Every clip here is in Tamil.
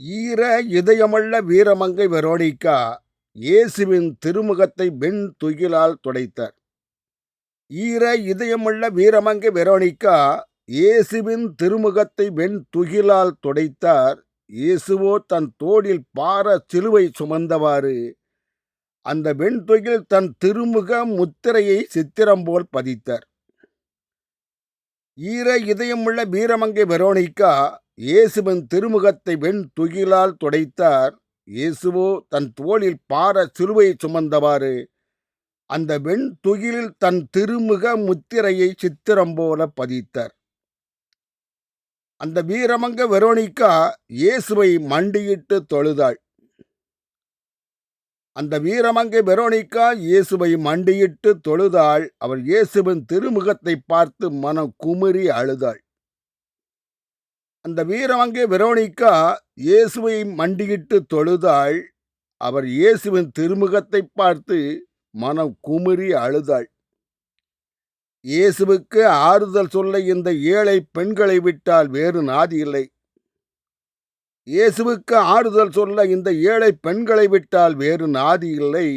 ஈர இதயமுள்ள வீரமங்கை வெரோனிகா இயேசுவின் திருமுகத்தை வெண் துகிலால் துடைத்தார். ஈர இதயமுள்ள வீரமங்கை வெரோனிகா இயேசுவின் திருமுகத்தை வெண் துகிலால் துடைத்தார். இயேசுவோ தன் தோளில் பார சிலுவை சுமந்தவாறு அந்த வெண்துகில் தன் திருமுக முத்திரையை சித்திரம் போல் பதித்தார். ஈர இதயமுள்ள வீரமங்கை வெரோனிகா இயேசுவின் திருமுகத்தை வெண் துகிலால் துடைத்தார். இயேசுவோ தன் தோளில் பார சிலுவை சுமந்தவாறு அந்த வெண் துகிலில் தன் திருமுக முத்திரையை சித்திரம் போல பதித்தார். அந்த வீரமங்க வெரோனிகா இயேசுவை மண்டியிட்டு தொழுதாள். அந்த வீரமங்கை வெரோனிகா இயேசுவை மண்டியிட்டு தொழுதாள். அவள் இயேசுவின் திருமுகத்தை பார்த்து மனம் குமுறி அழுதாள். அந்த வீரமங்கை வெரோனிக்கா இயேசுவை மண்டியிட்டு தொழுதாள். அவர் இயேசுவின் திருமுகத்தை பார்த்து மனம் குமுறி அழுதாள். இயேசுவுக்கு ஆறுதல் சொல்ல இந்த ஏழை பெண்களை விட்டால் வேறு நாதி இல்லை. இயேசுவுக்கு ஆறுதல் சொல்ல இந்த ஏழை பெண்களை விட்டால் வேறு நாதி இல்லை.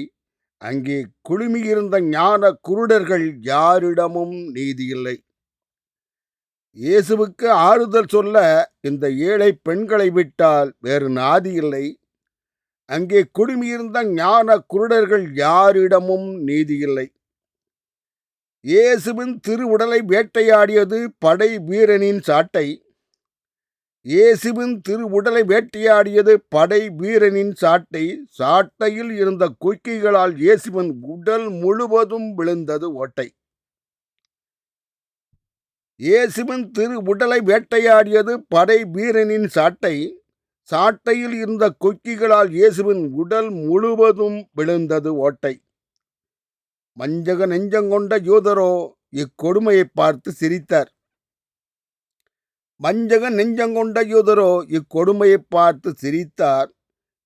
அங்கே குழுமியிருந்த ஞான குருடர்கள் யாரிடமும் நீதி இல்லை. இயேசுவுக்கு ஆறுதல் சொல்ல இந்த ஏழை பெண்களை விட்டால் வேறு நாதி இல்லை. அங்கே குடுமியிருந்த ஞான குருடர்கள் யாரிடமும் நீதி இல்லை. இயேசுவின் திருவுடலை வேட்டையாடியது படை வீரனின் சாட்டை. இயேசுவின் திருவுடலை வேட்டையாடியது படை வீரனின் சாட்டை. சாட்டையில் இருந்த குக்கிகளால் இயேசுவின் உடல் முழுவதும் விழுந்தது ஓட்டை. இயேசுவின் திரு உடலை வேட்டையாடியது படை வீரனின் சாட்டை. சாட்டையில் இருந்த கொக்கிகளால் இயேசுவின் உடல் முழுவதும் விழுந்தது ஓட்டை. வஞ்சக நெஞ்சங்கொண்ட யூதரோ இக்கொடுமையை பார்த்து சிரித்தார். வஞ்சக நெஞ்சங்கொண்ட யூதரோ இக்கொடுமையை பார்த்து சிரித்தார்.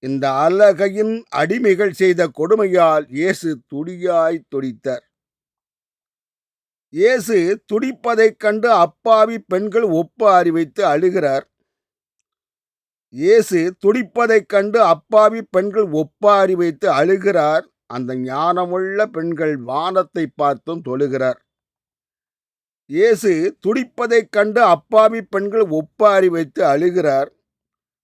இந்த அலகையின் அடிமைகள் செய்த கொடுமையால் இயேசு துடியாய் துடித்தார். இயேசு துடிப்பதைக் கண்டு அப்பாவி பெண்கள் ஒப்பு அறிவித்து அழுகிறார். இயேசு துடிப்பதைக் கண்டு அப்பாவி பெண்கள் ஒப்பாரி வைத்து அழுகிறார். அந்த ஞானமுள்ள பெண்கள் வானத்தை பார்த்தும் தொழுகிறார். இயேசு துடிப்பதைக் கண்டு அப்பாவி பெண்கள் ஒப்பாரி வைத்து அழுகிறார்.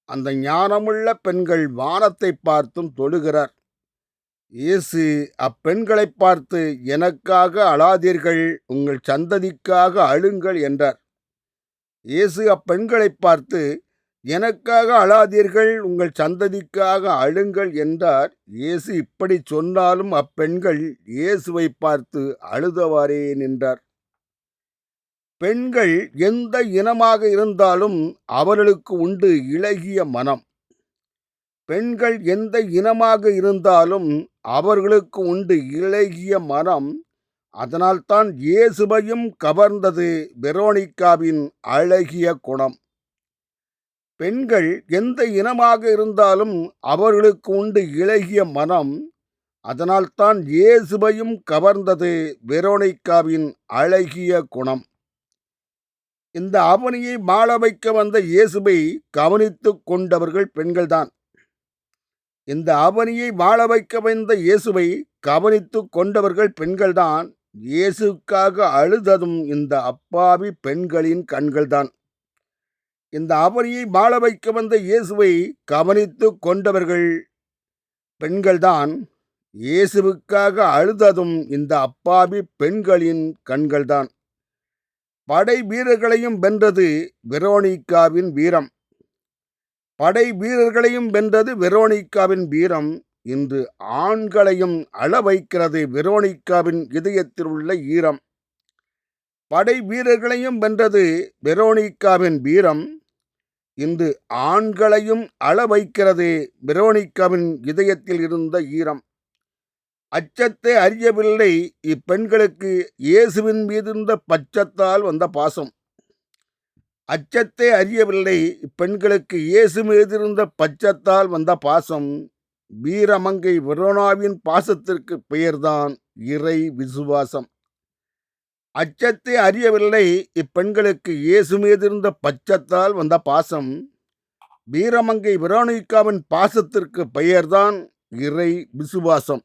அந்த ஞானமுள்ள பெண்கள் வானத்தை பார்த்தும் தொழுகிறார். இயேசு அப்பெண்களை பார்த்து எனக்காக அழாதீர்கள் உங்கள் சந்ததிக்காக அழுங்கள் என்றார். இயேசு அப்பெண்களை பார்த்து எனக்காக அழாதீர்கள் உங்கள் சந்ததிக்காக அழுங்கள் என்றார். இயேசு இப்படி சொன்னாலும் அப்பெண்கள் இயேசுவை பார்த்து அழுதவாறே நின்றார். பெண்கள் எந்த இனமாக இருந்தாலும் அவர்களுக்கு உண்டு இளகிய மனம். பெண்கள் எந்த இனமாக இருந்தாலும் அவர்களுக்கு உண்டு இளகிய மனம் அதனால்தான் இயேசுவையும் கவர்ந்தது வெரோனிக்காவின் அழகிய குணம். பெண்கள் எந்த இனமாக இருந்தாலும் அவர்களுக்கு உண்டு இளகிய மனம் அதனால்தான் இயேசுவையும் கவர்ந்தது வெரோனிக்காவின் அழகிய குணம். இந்த அவனியை மாள வைக்க வந்த இயேசுவை கவனித்து கொண்டவர்கள் பெண்கள்தான். இந்த அவனியை வாழ வைக்க வந்த இயேசுவை கவனித்து கொண்டவர்கள் பெண்கள்தான். இயேசுக்காக அழுததும் இந்த அப்பாவி பெண்களின் கண்கள்தான். இந்த அவனியை வாழ வைக்க வந்த இயேசுவை கவனித்து கொண்டவர்கள் பெண்கள்தான். இயேசுவுக்காக அழுததும் இந்த அப்பாவி பெண்களின் கண்கள்தான். படை வீரர்களையும் வென்றது வெரோனிகாவின் வீரம். படை வீரர்களையும் வென்றது வெரோனிக்காவின் வீரம். இன்று ஆண்களையும் அள வைக்கிறது வெரோனிக்காவின் இதயத்தில் உள்ள ஈரம். படை வீரர்களையும் வென்றது வெரோனிக்காவின் வீரம். இன்று ஆண்களையும் அள வைக்கிறது வெரோனிக்காவின் இதயத்தில் இருந்த ஈரம். அச்சத்தை அறியவில்லை இப்பெண்களுக்கு இயேசுவின் மீதிருந்த பச்சத்தால் வந்த பாசம். அச்சத்தை அறியவில்லை. இப்பெண்களுக்கு இயேசு மீதிருந்த பச்சத்தால் வந்த பாசம் வீரமங்கை வெரோனாவின் பாசத்திற்கு பெயர்தான் இறை விசுவாசம். அச்சத்தை அறியவில்லை. இப்பெண்களுக்கு இயேசு மீதிருந்த பச்சத்தால் வந்த பாசம் வீரமங்கை வெரோனிக்காவின் பாசத்திற்கு பெயர்தான் இறை விசுவாசம்.